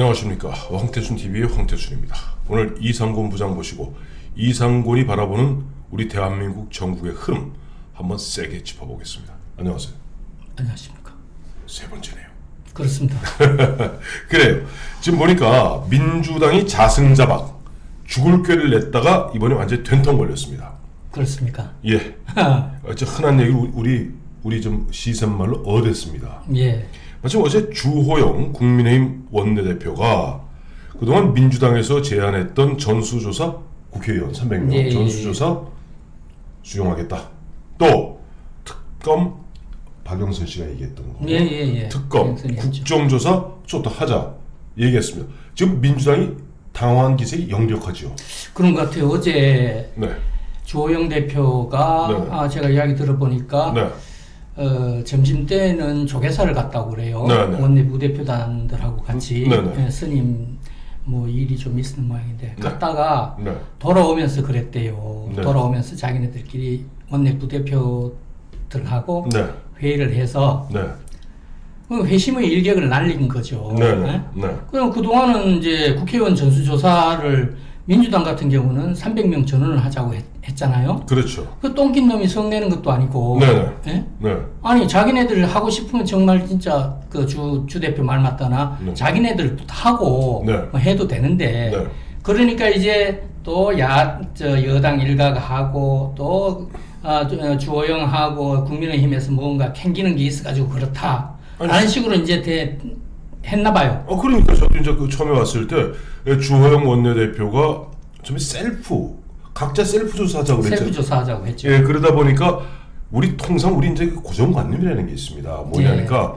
안녕하십니까 황태순 TV의 황태순입니다. 오늘 이상곤 부장 모시고 이상곤이 바라보는 우리 대한민국 전국의 흐름 한번 세게 짚어보겠습니다. 안녕하세요. 안녕하십니까. 세 번째네요. 그렇습니다. 그래요. 지금 보니까 민주당이 자승자박 죽을 꾀를 냈다가 이번에 완전히 된통 걸렸습니다. 그렇습니까? 예. 어째 흔한 얘기를 우리- 우리 우리 좀 시선 말로 어댔습니다. 예. 마침 어제 주호영 국민의힘 원내대표가 그동안 민주당에서 제안했던 전수조사 국회의원 300명 예, 예, 전수조사 수용하겠다. 또 특검 박영선 씨가 얘기했던 거. 예, 예, 예. 특검. 국정조사 좋다 하자 얘기했습니다. 지금 민주당이 당황한 기색이 역력하죠. 그런 것 같아요. 어제 네. 주호영 대표가 네. 아, 제가 이야기 들어보니까 네. 어, 점심 때는 조계사를 갔다고 그래요. 네, 네. 원내 부 대표단들하고 같이 네, 네. 예, 스님 뭐 일이 좀 있는 모양인데 네. 갔다가 네. 돌아오면서 그랬대요. 네. 돌아오면서 자기네들끼리 원내 부 대표들하고 네. 회의를 해서 네. 그 회심의 일격을 날린 거죠. 네. 예? 네. 네. 그럼 그동안은 이제 국회의원 전수조사를 민주당 같은 경우는 300명 전원을 하자고 했, 잖아요 그렇죠. 그 똥낀 놈이 성내는 것도 아니고. 네네. 예? 네. 아니, 자기네들 하고 싶으면 정말 진짜 그 주, 주 대표 말 맞다나 네. 자기네들 하고 네. 뭐 해도 되는데. 네. 그러니까 이제 또 야, 저 여당 일가가 하고 또 아, 주- 어, 주호영하고 국민의힘에서 뭔가 캥기는 게 있어가지고 그렇다. 아니, 라는 식으로 이제 대, 했나 봐요. 어 그러니까 저도 이제 그 처음에 왔을 때 예, 주호영 원내대표가 좀 셀프 각자 셀프 조사하자고 셀프 그랬죠. 조사하자고 했죠. 예, 그러다 보니까 우리 통상 우리 이제 그 고정관념이라는 게 있습니다. 뭐냐니까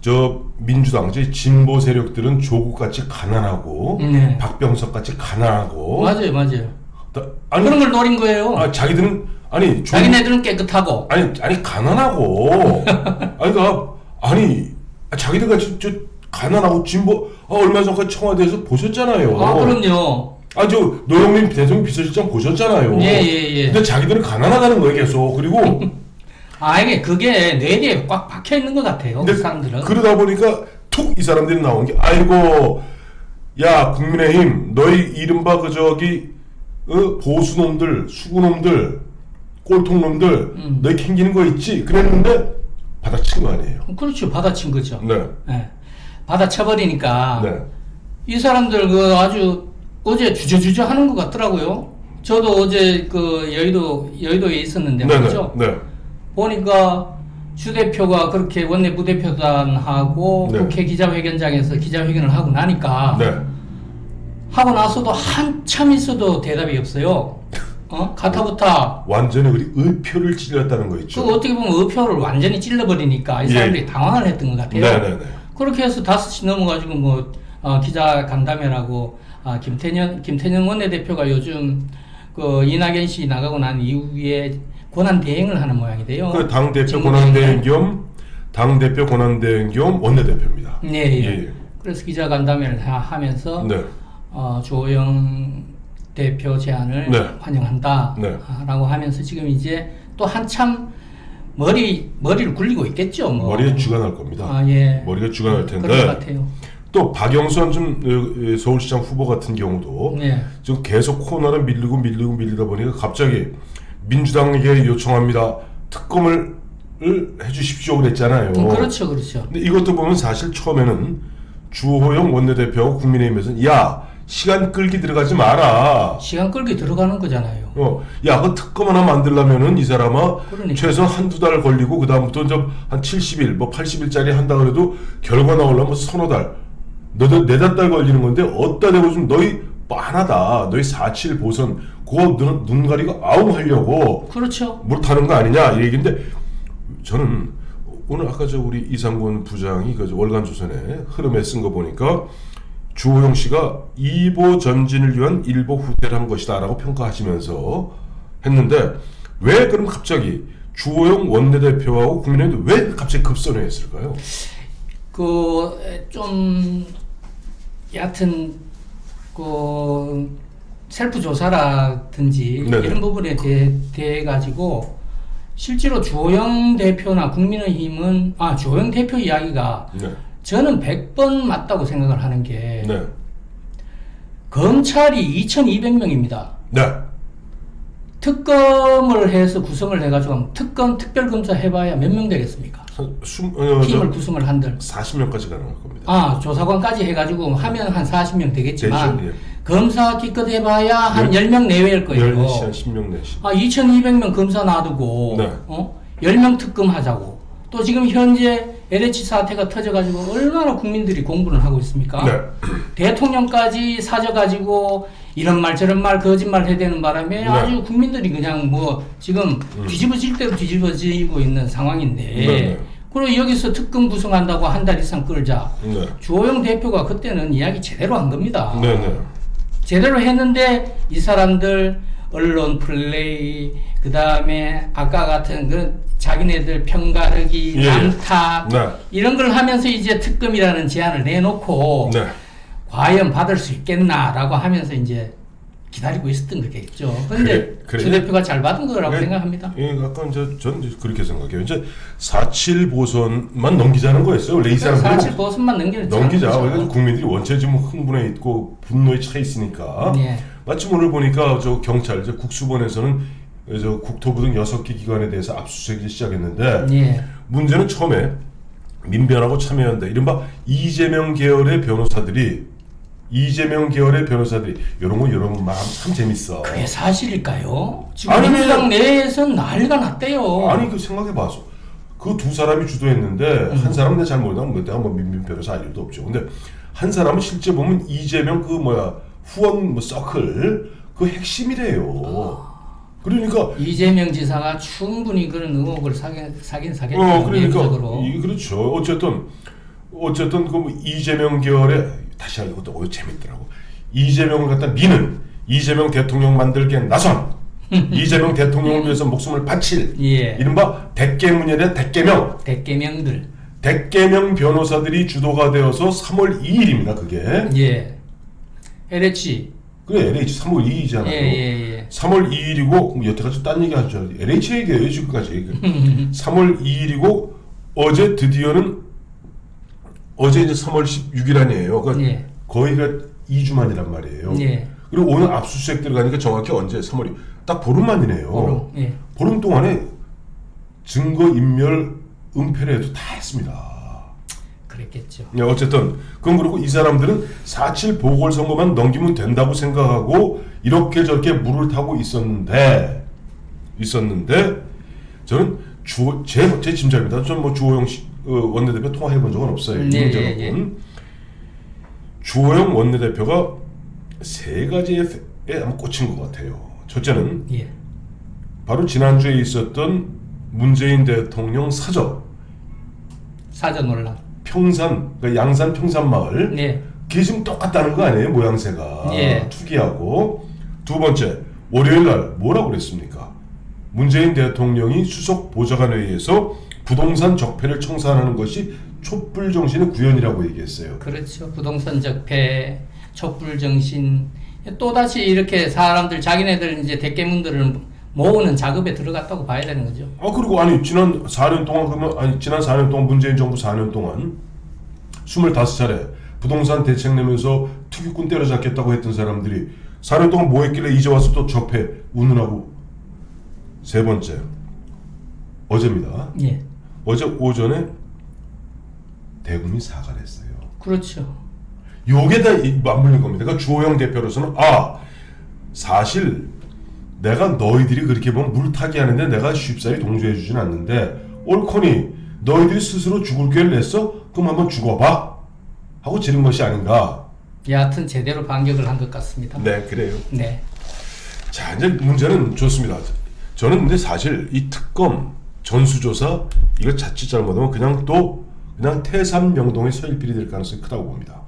저 민주당 제 진보 세력들은 조국 같이 가난하고 네. 박병석 같이 가난하고 맞아요, 맞아요. 다- 아니 그런 걸 노린 거예요. 아, 자기들은 아니 조, 자기네들은 깨끗하고. 아니 아니 가난하고 아니 그러니까 아니 자기들 같이 저 가난하고 진보 아, 얼마 전까지 청와대에서 보셨잖아요. 아, 그럼요. 아, 저 노영민 대통령 비서실장 보셨잖아요. 예, 예, 예. 근데 자기들은 가난하다는 거예요, 계속. 그리고 아, 이게 그게 뇌리에 꽉 박혀 있는 것 같아요. 근데 그 사람들은. 그러다 보니까 툭 이 사람들이 나온 게 아이고 야 국민의힘 너희 이른바 그 저기 어, 보수놈들 수구놈들 꼴통놈들 음. 너희 캥기는 거 있지 그랬는데 받아친 거 아니에요. 그렇죠. 받아친 거죠. 네, 예. 받아쳐버리니까. 네, 이 사람들 그 아주 어제 주저주저 하는 것 같더라고요. 저도 어제 그 여의도 여의도에 있었는데 네, 말이죠. 네, 네, 보니까 주 대표가 그렇게 원내 부대표단하고 네. 국회 기자회견장에서 기자회견을 하고 나니까 네. 하고 나서도 한참 있어도 대답이 없어요. 어? 가타부타. 완전히 우리 의표를 찔렸다는 거 있죠. 그 어떻게 보면 의표를 완전히 찔러버리니까 이 예. 사람들이 당황을 했던 것 같아요. 네, 네, 네. 그렇게 해서 5시 넘어가지고 뭐 어, 기자 간담회라고 아, 김태년 김태년 원내대표가 요즘 그 이낙연 씨 나가고 난 이후에 권한 대행을 하는 모양이돼요. 그 당 대표 직무대행. 권한 대행 겸당 대표 권한 대행 겸 원내 대표입니다. 네, 예. 예. 그래서 기자 간담회를 하- 하면서 네. 어, 조영 대표 제안을 네. 환영한다라고 네. 하면서 지금 이제 또 한참 머리 머리를 굴리고 있겠죠. 뭐. 머리에 날 겁니다. 아 예. 머리가 쥐가 날 그런 것 텐데 같아요. 또 박영선 좀 어, 어, 서울시장 후보 같은 경우도 네. 지금 계속 코너를 밀리고 밀리고 밀리다 보니까 갑자기 민주당에게 요청합니다. 특검을 을 해주십시오 그랬잖아요. 음, 그렇죠, 그렇죠. 근데 이것도 보면 사실 처음에는 주호영 원내대표하고 국민의힘에서는 야 시간 끌기 들어가지 마라. 시간 끌기 들어가는 거잖아요. 어, 야, 그 특검 하나 만들려면은 이 사람아 그러니까. 최소 한두 달 걸리고 그다음부터 이제 한 70일, 뭐 80일짜리 한다 그래도 결과 나오려면 서너 달, 너도 네다섯 달 걸리는 건데 어디다 대고 좀 너희 뻔하다. 너희 4.7 보선 그거 눈, 눈 가리고 아웅 하려고 그렇죠. 못하는 거 아니냐 이 얘기인데 저는 오늘 아까 저 우리 이상곤 부장이 그 월간 조선에 흐름에 쓴 거 보니까 주호영 씨가 이보 전진을 위한 일보 후퇴를 한 것이다라고 평가하시면서 했는데 왜 그럼 갑자기 주호영 원내대표하고 국민의힘 왜 갑자기 급선회 했을까요? 그 좀 얕은 그 셀프 조사라든지 네네. 이런 부분에 대해, 대해 가지고 실제로 주호영 대표나 국민의힘은 아 주호영 대표 이야기가 네. 저는 100번 맞다고 생각을 하는 게 네. 검찰이 2,200명입니다. 네. 특검을 해서 구성을 해가지고 특검 특별검사 해봐야 몇 명 되겠습니까? 숨, 어, 팀을 구성을 한들 40명까지 가능할 겁니다. 아 조사관까지 해가지고 하면 한 40명 되겠지만 되죠, 예. 검사 기껏 해봐야 한 열- 10명 내외일 거예요. 10시 한 10명 내시. 아 2,200명 검사 놔두고 네. 어? 10명 특검 하자고 또 지금 현재 LH 사태가 터져가지고 얼마나 국민들이 공부를 하고 있습니까? 네. 대통령까지 사져가지고 이런 말 저런 말 거짓말 해대는 바람에 네. 아주 국민들이 그냥 뭐 지금 뒤집어질 대로 뒤집어지고 있는 상황인데 네, 네. 그리고 여기서 특검 구성한다고 한 달 이상 끌자 네. 주호영 대표가 그때는 이야기 제대로 한 겁니다. 네, 네. 제대로 했는데 이 사람들 언론 플레이 그 다음에 아까 같은 그 자기네들 편가르기 예, 예. 남탓 네. 이런 걸 하면서 이제 특검이라는 제안을 내놓고 네. 과연 받을 수 있겠나라고 하면서 이제 기다리고 있었던 거겠죠. 그런데 그래, 그래. 주 대표가 잘 받은 거라고 네. 생각합니다. 예, 아까 이제 저는 이제 그렇게 생각해요. 이제 4.7 보선만 넘기자는 거였어요. 원래 이 사람들은 사실 보선만 넘기는 넘기자. 그래서 국민들이 원체 지금 흥분해 있고 분노에 차 있으니까. 네. 마침 오늘 보니까 저 경찰, 저 국수본에서는 저 국토부 등 여섯 개 기관에 대해서 압수수색을 시작했는데 예. 문제는 처음에 민변하고 참여한다. 이른바 이재명 계열의 변호사들이 이재명 계열의 변호사들이 이런 거거 마음 참 재밌어. 그게 사실일까요? 지금 아니, 민주당 내에서 난리가 났대요. 아니 그 생각해 봐서 그 두 사람이 주도했는데 음. 한 사람은 내가 잘 모르다 뭐 내가 뭐 민민 변호사 알 일도 없죠. 근데 한 사람은 실제 보면 이재명 그 뭐야 후원 뭐 서클 그 핵심이래요. 그러니까 이재명 지사가 충분히 그런 의혹을 사긴 사긴 사겠죠. 어 그러니까. 이 그렇죠. 어쨌든 어쨌든 그 뭐 이재명 계열의 다시 하는 것도 오히려 재밌더라고. 이재명을 갖다 미는 이재명 대통령 만들기에 나선 이재명 대통령을 위해서 목숨을 바칠 예. 이른바 대깨문열의 대깨명 대개명들. 대깨명 변호사들이 주도가 되어서 3월 2일입니다. 그게 예. LH. 그래 LH 3월 2일이잖아요. 예, 예, 예. 3월 2일이고 여태까지 딴 얘기 하죠. LH 얘기예요 지금까지. 3월 2일이고 어제 드디어는 어제 이제 3월 16일 아니에요. 그러니까 예. 거의가 2주 만이란 말이에요. 예. 그리고 오늘 압수수색 들어가니까 정확히 언제 3월이 딱 보름 만이네요. 보름, 예. 보름 동안에 증거 인멸 은폐를 해도 다 했습니다. 그랬겠죠. 네, 어쨌든 그건 그렇고 이 사람들은 4.7 보궐선거만 넘기면 된다고 생각하고 이렇게 저렇게 물을 타고 있었는데 있었는데 저는 주, 제, 제 짐작입니다. 저는 뭐 주호영 씨, 어, 원내대표 통화해 본 적은 없어요. 이 네. 예, 예. 주호영 원내대표가 세 가지에 아마 꽂힌 것 같아요. 첫째는 예. 바로 지난주에 있었던 문재인 대통령 사저 사전 논란. 평산 그러니까 양산 평산마을 네. 그게 지금 똑같다는 거 아니에요 모양새가 예. 투기하고 두 번째 월요일 날 뭐라고 그랬습니까 문재인 대통령이 수석 보좌관회의에서 부동산 적폐를 청산하는 것이 촛불 정신의 구현이라고 얘기했어요 그렇죠. 부동산 적폐, 촛불 정신. 또 다시 이렇게 사람들 자기네들 이제 대깨문들을 모으는 작업에 들어갔다고 봐야 되는 거죠. 아 그리고 아니 지난 4년 동안 그러면 아니 지난 4년 동안 문재인 정부 4년 동안 25차례 부동산 대책 내면서 투기꾼 때려잡겠다고 했던 사람들이 4년 동안 뭐 했길래 이제 와서 또 적폐 운운하고 세 번째 어제입니다. 예. 어제 오전에 대국민 사과를 했어요. 그렇죠. 요게 다 이- 맞물린 겁니다. 그러니까 주호영 대표로서는 아 사실 내가 너희들이 그렇게 보면 물타기 하는데 내가 쉽사리 동조해 주진 않는데 옳거니 너희들이 스스로 죽을 기회를 냈어? 그럼 한번 죽어봐 하고 지른 것이 아닌가 여하튼 제대로 반격을 한 것 같습니다. 네 그래요 네. 자 이제 문제는 좋습니다 저는 근데 사실 이 특검 전수조사 이거 자칫 잘못하면 그냥 또 그냥 태산명동의 서일필이 될 가능성이 크다고 봅니다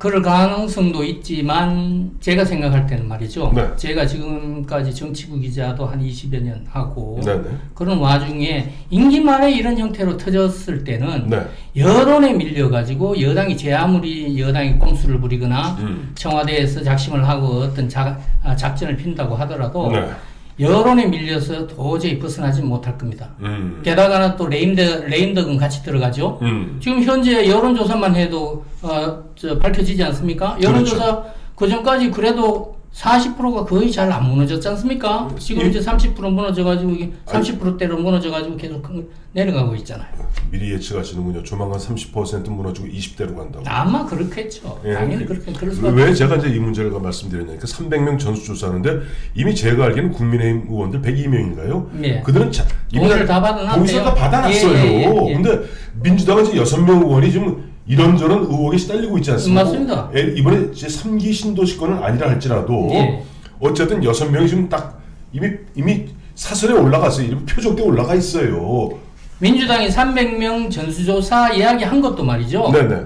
그럴 가능성도 있지만 제가 생각할 때는 말이죠. 네. 제가 지금까지 정치부 기자도 한 20여 년 하고 네 네 그런 와중에 임기 말에 이런 형태로 터졌을 때는 네. 여론에 밀려가지고 여당이 제 아무리 여당이 꼼수를 부리거나 음. 청와대에서 작심을 하고 어떤 작, 아, 작전을 핀다고 하더라도 네. 여론에 밀려서 도저히 벗어나지 못할 겁니다. 음. 게다가는 또 레임드 레임덕은 같이 들어가죠. 음. 지금 현재 여론조사만 해도 어, 저 밝혀지지 않습니까? 여론조사 그 전까지 그래도 40%가 거의 잘 안 무너졌지 않습니까? 지금 예. 이제 30% 무너져가지고 이게 30%대로 무너져가지고 계속 내려가고 있잖아요. 미리 예측하시는군요. 조만간 30% 무너지고 20대로 간다고. 아마 그렇겠죠. 예. 당연히 그렇게 그럴 수밖에. 왜 제가 이제 이 문제를 말씀드렸냐니까 300명 전수조사하는데 이미 제가 알기로는 국민의힘 의원들 102명인가요? 예. 그들은 자, 동의를 다 받아놨대요. 다 받아놨어요. 예, 예, 예, 예. 근데 민주당은 이제 6명 의원이 지금 이런저런 의혹에 시달리고 있지 않습니까? 맞습니다. 에, 이번에 이제 3기 신도시권은 아니라 할지라도 예. 어쨌든 6명이 지금 딱 이미 이미 사설에 올라갔어요. 이미 표적대에 올라가 있어요. 민주당이 300명 전수조사 이야기한 것도 말이죠. 네네.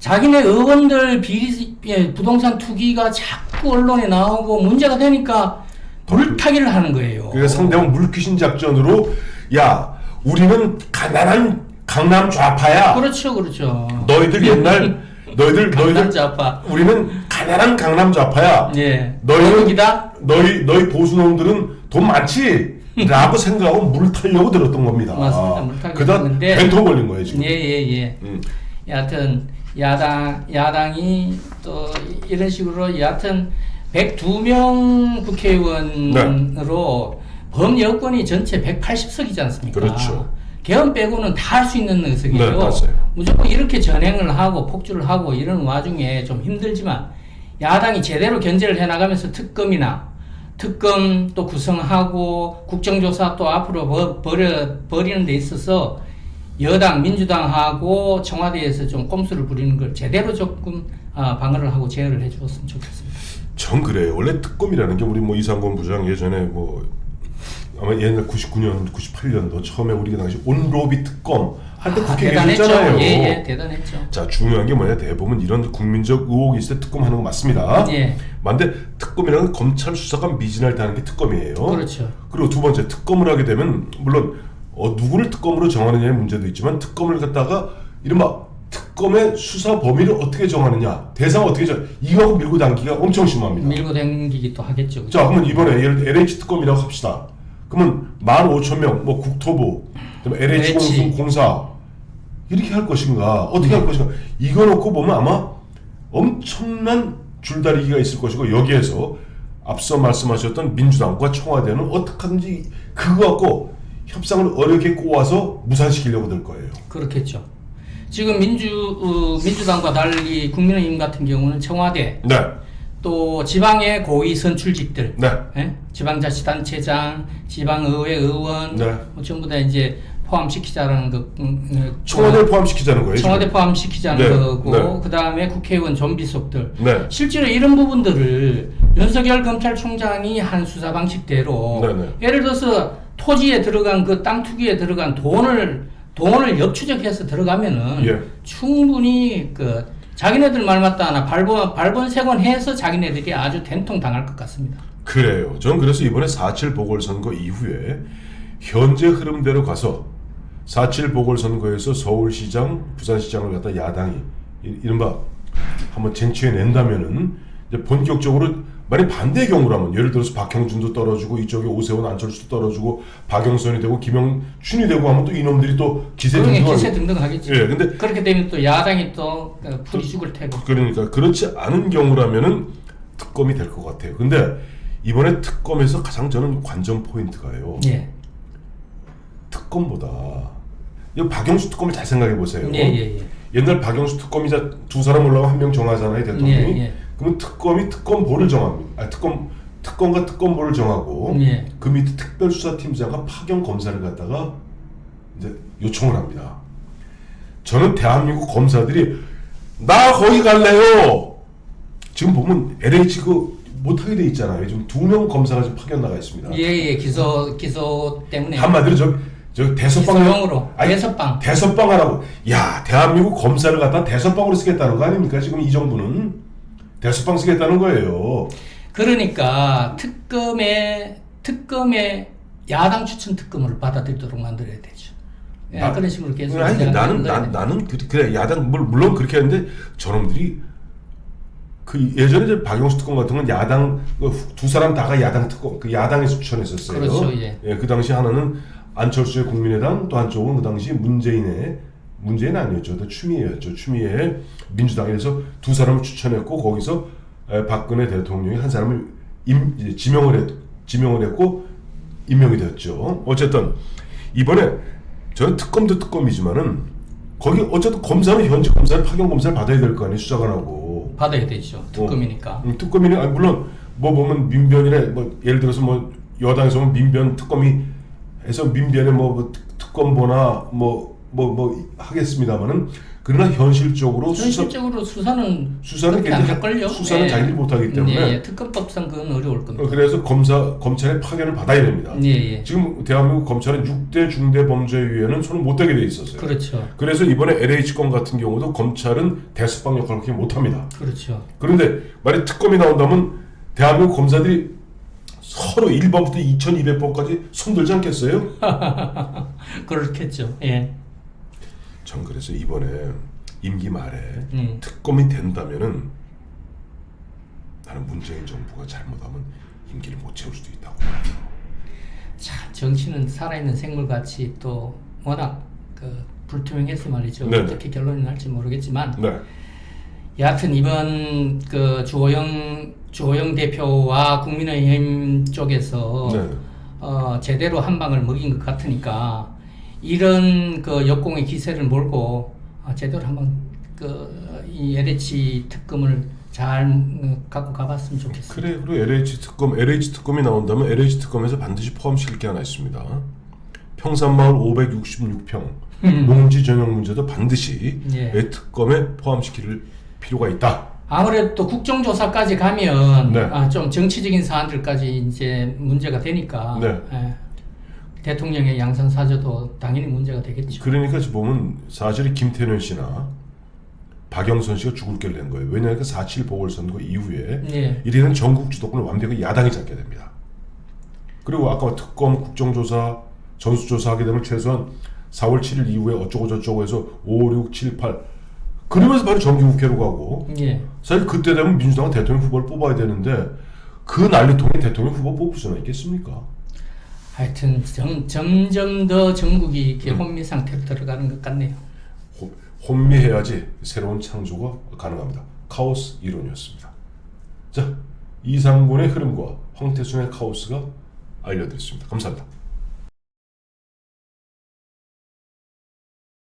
자기네 의원들 비리 예, 부동산 투기가 자꾸 언론에 나오고 문제가 되니까 물타기를 하는 거예요. 그러니까 상대방 물귀신 작전으로 야 우리는 가난한 강남 좌파야. 그렇죠, 그렇죠. 너희들 옛날 너희들 너희들 강남자파. 우리는 가난한 강남 좌파야. 예. 너희는 너희기다. 너희 너희 보수놈들은 돈 많지. 라고 생각하고 물 타려고 들었던 겁니다. 맞습니다. 물 타려고 그다 벤통 걸린 거예요 지금. 예, 예, 예. 음. 여하튼 야당 야당이 또 이런 식으로 여하튼 102명 국회의원으로 범여권이 전체 180석이지 않습니까? 그렇죠. 개헌 빼고는 다 할 수 있는 의석이죠. 네, 맞아요. 무조건 이렇게 전행을 하고 폭주를 하고 이런 와중에 좀 힘들지만 야당이 제대로 견제를 해나가면서 특검이나 특검 또 구성하고 국정조사 또 앞으로 버, 버려, 버리는 데 있어서 여당 민주당하고 청와대에서 좀 꼼수를 부리는 걸 제대로 조금 아, 방어를 하고 제어를 해주었으면 좋겠습니다. 전 그래요. 원래 특검이라는 게 우리 뭐 이상권 부장 예전에 뭐 아마 옛날 99년, 98년도 처음에 우리가 당시 온로비 특검 할때 아, 국회 대단했죠. 계셨잖아요. 예, 예, 대단했죠. 자 중요한 게 뭐냐 대부분 이런 국민적 의혹이 있을 때 특검하는 거 맞습니다. 예. 만데 특검이라는 건 검찰 수사가 미진할 때 하는 게 특검이에요. 그렇죠. 그리고 두 번째 특검을 하게 되면 물론 어, 누구를 특검으로 정하느냐의 문제도 있지만 특검을 갖다가 이른바 특검의 수사 범위를 어떻게 정하느냐 대상을 어떻게 정 이거하고 밀고 당기가 엄청 심합니다. 밀고 당기기도 하겠죠. 자 그러면 이번에 예를 들어 LH 특검이라고 합시다. 그러면 15,000명 뭐 국토부 그다음에 LH 공사 이렇게 할 것인가 어떻게 음. 할 것인가 이거 놓고 보면 아마 엄청난 줄다리기가 있을 것이고 여기에서 앞서 말씀하셨던 민주당과 청와대는 어떻게 하든지 그거 갖고 협상을 어렵게 꼬아서 무산시키려고 들 거예요. 그렇겠죠. 지금 민주 어, 민주당과 달리 국민의힘 같은 경우는 청와대 네, 또 지방의 고위 선출직들, 네, 예? 지방자치단체장, 지방의회 의원, 네. 뭐 전부 다 이제 포함시키자라는 그 음, 음, 청와대 포함시키자는 거예요. 청와대 지금. 포함시키자는 네, 거고 네. 그 다음에 국회의원 좀비속들 네, 실제로 이런 부분들을 윤석열 검찰총장이 한 수사 방식대로 네, 네. 예를 들어서 토지에 들어간 그 땅 투기에 들어간 돈을 돈을 역추적해서 들어가면은 예. 충분히 그 자기네들 말 맞다 하나 발본 발본색원 해서 자기네들이 아주 된통 당할 것 같습니다. 그래요. 전 그래서 이번에 4.7 보궐선거 이후에 현재 흐름대로 가서 4.7 보궐선거에서 서울시장, 부산시장을 갖다 야당이 이- 이른바 한번 쟁취해 낸다면은 이제 본격적으로 만약 반대의 경우라면 예를 들어서 박형준도 떨어지고 이쪽에 오세훈 안철수도 떨어지고 박영선이 되고 김영춘이 되고 하면 또 이놈들이 또 기세 그러니 등등 기세 등등하겠죠. 예, 근데 그렇게 되면 또 야당이 또 어, 풀이 죽을 테고. 그러니까 그렇지 않은 경우라면은 특검이 될 것 같아요. 근데 이번에 특검에서 가장 저는 관전 포인트가요. 예. 특검보다 이 박영수 특검을 잘 생각해 보세요. 예, 예, 예. 옛날 박영수 특검이자 두 사람 올라가 한명 정하잖아요 대통령이. 예, 예. 그러면 특검이 특검보를 정합니다. 아, 특검 특검과 특검보를 정하고 예. 그 밑에 특별수사팀장과 파견 검사를 갖다가 이제 요청을 합니다. 저는 대한민국 검사들이 나 거기 갈래요. 지금 보면 LH 그 못하게 돼 있잖아요. 지금 두 명 검사가 지금 파견 나가 있습니다. 예, 예. 기소 기소 때문에 한마디로 저, 저 대서방 기소용으로 대서방. 대서방 하라고. 야 대한민국 검사를 갖다 대서방으로 쓰겠다는 거 아닙니까? 지금 이 정부는 대서방 쓰겠다는 거예요. 그러니까 특검에 특검에 야당 추천 특검을 받아들이도록 만들어야 되죠. 예, 나- 그런 식으로 계속 아니 진행을 나는 나. 나는 그- 그래 야당 물- 물론 그렇게 하는데 저놈들이 그 예전에 이제 박영수 특검 같은 건 야당 그두 사람 다가 야당 특검 그 야당에서 추천했었어요. 그렇죠, 예. 그 당시 하나는 안철수의 국민의당 또 한쪽은 그 당시 문재인의 문재인 아니었죠. 또 추미애였죠. 추미애 민주당에서 두 사람을 추천했고 거기서 에, 박근혜 대통령이 한 사람을 임, 지명을 했 지명을 했고 임명이 되었죠. 어쨌든 이번에 저는 특검도 특검이지만은 거기 어쨌든 검사는 현직 검사를 파견 검사를 받아야 될 거 아니에요 수사관 하고 받아야 되죠. 특검이니까. 음, 특검이는 아니, 물론 뭐 보면 민변이래 뭐 예를 들어서 뭐 여당에서 보면 민변 특검이 해서 민변에 뭐, 뭐 특- 특검보나 뭐 뭐 뭐 하겠습니다만은 그러나 현실적으로 수사 현실적으로 수사 는 수사는 그렇게 안 굉장히- 할걸요. 수사는 자기들이 못하기 때문에. 예, 예. 특검법상 그건 어려울 겁니다. 어, 그래서 검사 검찰의 파견을 받아야 됩니다. 예, 예. 지금 대한민국 검찰은 6대 중대 범죄위에는 손을 못 대게 돼 있었어요. 그렇죠. 그래서 이번에 LH 건 같은 경우도 검찰은 대수방 역할을 그렇게 못 합니다. 그렇죠. 그런데 만약 특검이 나온다면 대한민국 검사들이 서로 1번부터 2200번까지 손들지 않겠어요? 그렇겠죠. 예. 전 그래서 이번에 임기 말에 음. 특검이 된다면은 나는 문재인 정부가 잘못하면 임기를 못 채울 수도 있다고 봐요. 참 정치는 살아있는 생물같이 또 워낙 그 불투명해서 말이죠. 네. 어떻게 결론이 날지 모르겠지만 네. 여하튼 이번 그 주호영 주호영 대표와 국민의힘 쪽에서 네. 어, 제대로 한 방을 먹인 것 같으니까 이런 그 역공의 기세를 몰고 어, 제대로 한번 그이 LH 특검을 잘 어, 갖고 가봤으면 좋겠어요. 그래 그리고 LH 특검 LH 특검이 나온다면 LH 특검에서 반드시 포함시킬 게 하나 있습니다. 평산마을 566평 농지 전용 문제도 반드시 예. 이 특검에 포함시킬 필요가 있다. 아무래도 또 국정조사까지 가면 네. 아, 좀 정치적인 사안들까지 이제 문제가 되니까 네. 예. 대통령의 양산 사저도 당연히 문제가 되겠죠. 그러니까 지금 보면 사실 김태년 씨나 박영선 씨가 죽을 길을 낸 거예요. 왜냐하면 그4.7 보궐선거 이후에 예. 이제는 전국 주도권을 완벽히 야당이 잡게 됩니다. 그리고 아까 특검, 국정조사, 전수조사 하게 되면 최소한 4월 7일 이후에 어쩌고 저쩌고 해서 5, 6, 7, 8 그러면서 바로 정기국회로 가고 예. 사실 그때 되면 민주당은 대통령 후보를 뽑아야 되는데 그 난리통에 대통령 후보 뽑을 수는 있겠습니까? 하여튼 점, 점점 더 전국이 음. 이렇게 혼미 상태로 들어가는 것 같네요. 호- 혼미해야지 새로운 창조가 가능합니다. 카오스 이론이었습니다. 자, 이상군의 흐름과 황태순의 카오스가 알려드렸습니다. 감사합니다.